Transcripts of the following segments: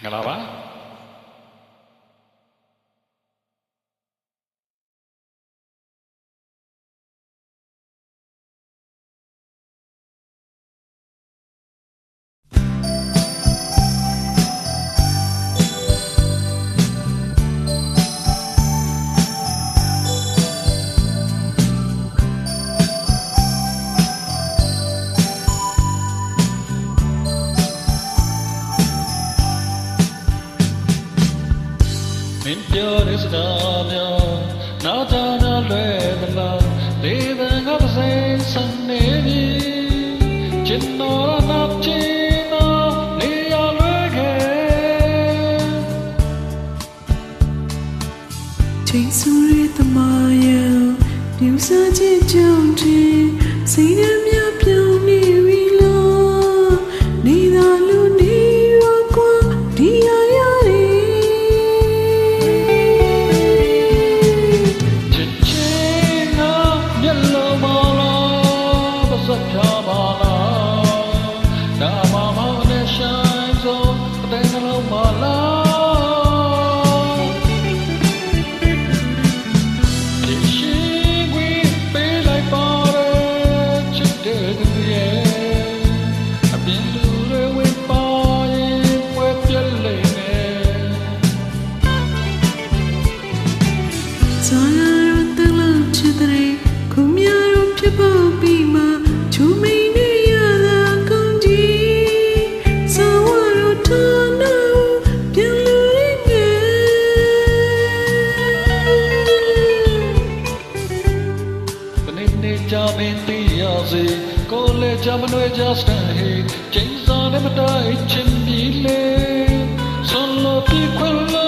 Mengapa? မင်းပြောတဲ့စကားများနာတာနာလွယ်သလားဒေသငါပစိစနေပြီချစ်တော် အောင်စေကိုလည်းကြမနှွေကြစတန်ဟေချိန်စာနဲ့မတိုင်းချင်းပြီလေဆွန်လို့ပြခွလ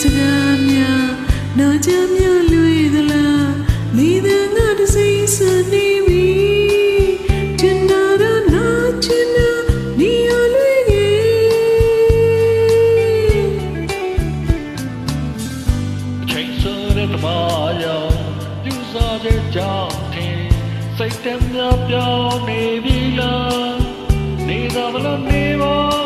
စကားများနာကြများလွေသလားမိသားငါတစိမ့်စနေပြီတင်တာတော့နာချင်နာနေရလွေကြီးချိန်စရတမယောပြူစားတဲ့ကြောင့်ထင်စိတ်တမ်းများပြောင်းနေပြီလားနေသာမလို့နေပါ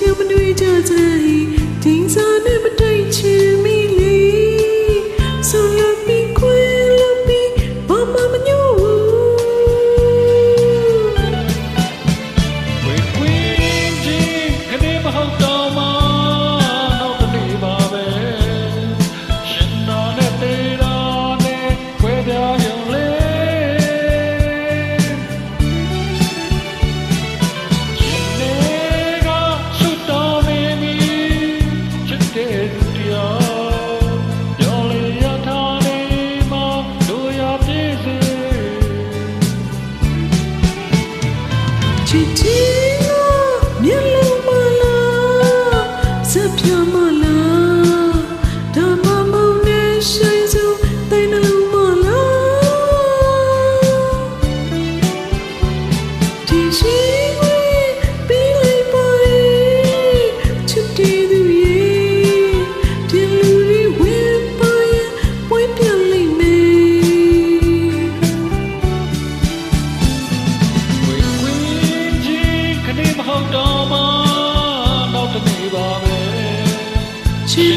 เธอมันด้วยเจอเธอ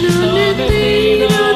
နောက်တ